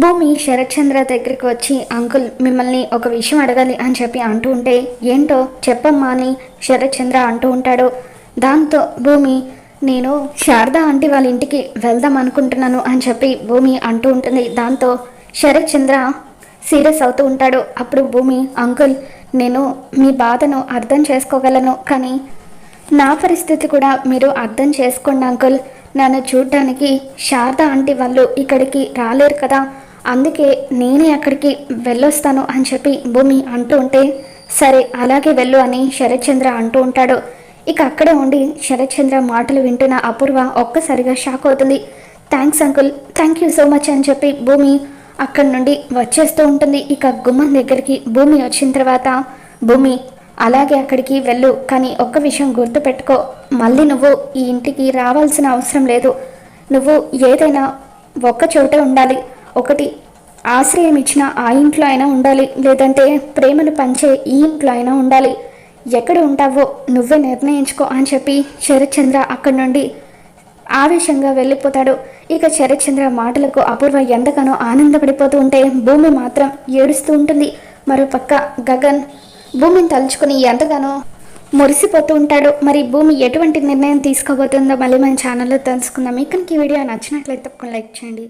భూమి శరత్చంద్ర దగ్గరికి వచ్చి అంకుల్ మిమ్మల్ని ఒక విషయం అడగాలి అని చెప్పి అంటూ ఉంటే ఏంటో చెప్పమ్మా అని శరత్చంద్ర అంటూ ఉంటాడు. దాంతో భూమి నేను శారదా ఆంటీ వాళ్ళ ఇంటికి వెళ్దాం అనుకుంటున్నాను అని చెప్పి భూమి అంటూ ఉంటుంది. దాంతో శరత్చంద్ర సీరియస్ అవుతూ ఉంటాడు. అప్పుడు భూమి అంకుల్ నేను మీ బాధను అర్థం చేసుకోగలను కానీ నా పరిస్థితి కూడా మీరు అర్థం చేసుకోండి అంకుల్. నన్ను చూడటానికి శారద ఆంటీ వాళ్ళు ఇక్కడికి రాలేరు కదా. అందుకే నేనే అక్కడికి వెళ్ళొస్తాను అని చెప్పి భూమి అంటూ ఉంటే సరే అలాగే వెళ్ళు అని శరత్చంద్ర అంటూ ఉంటాడు. ఇక అక్కడే ఉండి శరత్చంద్ర మాటలు వింటున్న అపూర్వ ఒక్కసారిగా షాక్ అవుతుంది. Thanks uncle thank you so much అని చెప్పి భూమి అక్కడి నుండి వచ్చేస్తూ ఉంటుంది. ఇక గుమ్మం దగ్గరికి భూమి వచ్చిన తర్వాత భూమి అలాగే అక్కడికి వెళ్ళు కానీ ఒక్క విషయం గుర్తుపెట్టుకో. మళ్ళీ నువ్వు ఈ ఇంటికి రావాల్సిన అవసరం లేదు. నువ్వు ఏదైనా ఒక్క చోటే ఉండాలి. ఒకటి. ఆశ్రయం ఇచ్చిన ఆ ఇంట్లో అయినా ఉండాలి. లేదంటే ప్రేమను పంచే ఈ ఇంట్లో అయినా ఉండాలి. ఎక్కడ ఉంటావో నువ్వే నిర్ణయించుకో అని చెప్పి శరత్చంద్ర అక్కడి నుండి ఆవేశంగా వెళ్ళిపోతాడు. ఇక శరత్చంద్ర మాటలకు అపూర్వ ఎంతగానో ఆనందపడిపోతూ ఉంటే భూమి మాత్రం ఏడుస్తూ ఉంటుంది. మరోపక్క గగన్ భూమిని తలుచుకుని ఎంతగానో మురిసిపోతూ ఉంటాడు. మరి భూమి ఎటువంటి నిర్ణయం తీసుకోబోతుందో మళ్ళీ మన ఛానల్లో తెలుసుకుందాం. ఇక్కడికి వీడియో నచ్చినట్లయితే తప్పకుండా లైక్ చేయండి.